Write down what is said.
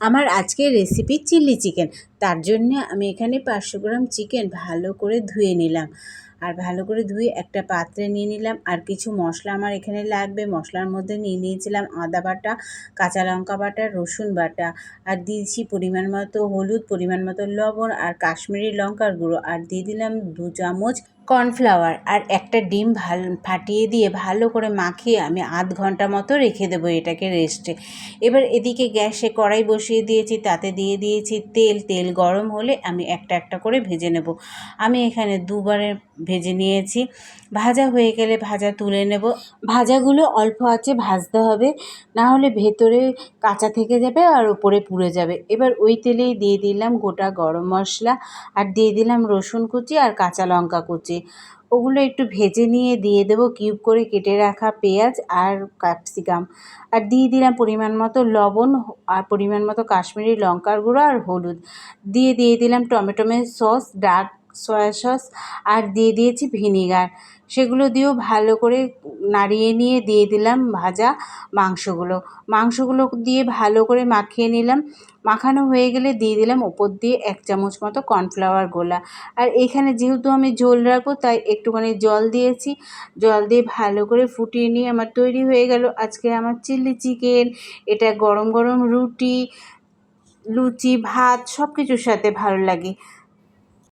আমার আজকের recipe chilli chicken তার জন্য আমি এখানে পাঁচশো গ্রাম চিকেন ভালো করে ধুয়ে নিলাম। আর ভালো করে ধুয়ে একটা পাত্রে নিয়ে নিলাম। আর কিছু মশলা আমার এখানে লাগবে। মশলার মধ্যে নিয়ে নিয়েছিলাম আদা বাটা, কাঁচা লঙ্কা বাটা, রসুন বাটা। আর দিয়েছি পরিমাণ মতো হলুদ, পরিমাণ মতো লবণ আর কাশ্মীরি লঙ্কার গুঁড়ো। আর দিয়ে দিলাম দু চামচ কর্নফ্লাওয়ার আর একটা ডিম ভালো, ফাটিয়ে দিয়ে ভালো করে মাখিয়ে আমি আধ ঘণ্টা মতো রেখে দেবো এটাকে রেস্টে এবার এদিকে গ্যাসে কড়াই বসিয়ে দিয়েছি, তাতে দিয়ে দিয়েছি তেল। তেল গরম হলে আমি একটা একটা করে ভেজে নেব। আমি এখানে দুবারে ভেজে নিয়েছি। ভাজা হয়ে গেলে ভাজা তুলে নেব। ভাজাগুলো অল্প আছে ভাজতে হবে, না হলে ভেতরে কাঁচা থেকে যাবে আর ওপরে পুড়ে যাবে। এবার ওই তেলেই দিয়ে দিলাম গোটা গরম মশলা। আর দিয়ে দিলাম রসুন কুচি আর কাঁচা লঙ্কা কুচি। ওগুলো একটু ভেজে নিয়ে দিয়ে দেবো, কিউব করে কেটে রাখা পেঁয়াজ আর ক্যাপসিকাম। আর দিয়ে দিলাম পরিমাণ মতো লবণ আর পরিমাণ মতো কাশ্মীরি লঙ্কার গুঁড়ো আর হলুদ। দিয়ে দিয়ে দিলাম টমেটোমের সস ডার্ক সয়া সস আর দিয়ে দিয়েছি ভিনিগার সেগুলো দিয়েও ভালো করে নাড়িয়ে নিয়ে দিয়ে দিলাম ভাজা মাংসগুলো। মাংসগুলো দিয়ে ভালো করে মাখিয়ে নিলাম। মাখানো হয়ে গেলে দিয়ে দিলাম ওপর দিয়ে এক চামচ মতো কর্নফ্লাওয়ার গোলা। আর এখানে যেহেতু আমি ঝোল রাখব, তাই একটুখানি জল দিয়েছি। জল দিয়ে ভালো করে ফুটিয়ে নিয়ে আমার তৈরি হয়ে গেল আজকে আমার চিলি চিকেন। এটা গরম গরম রুটি, লুচি, ভাত সব কিছুর সাথে ভালো লাগে।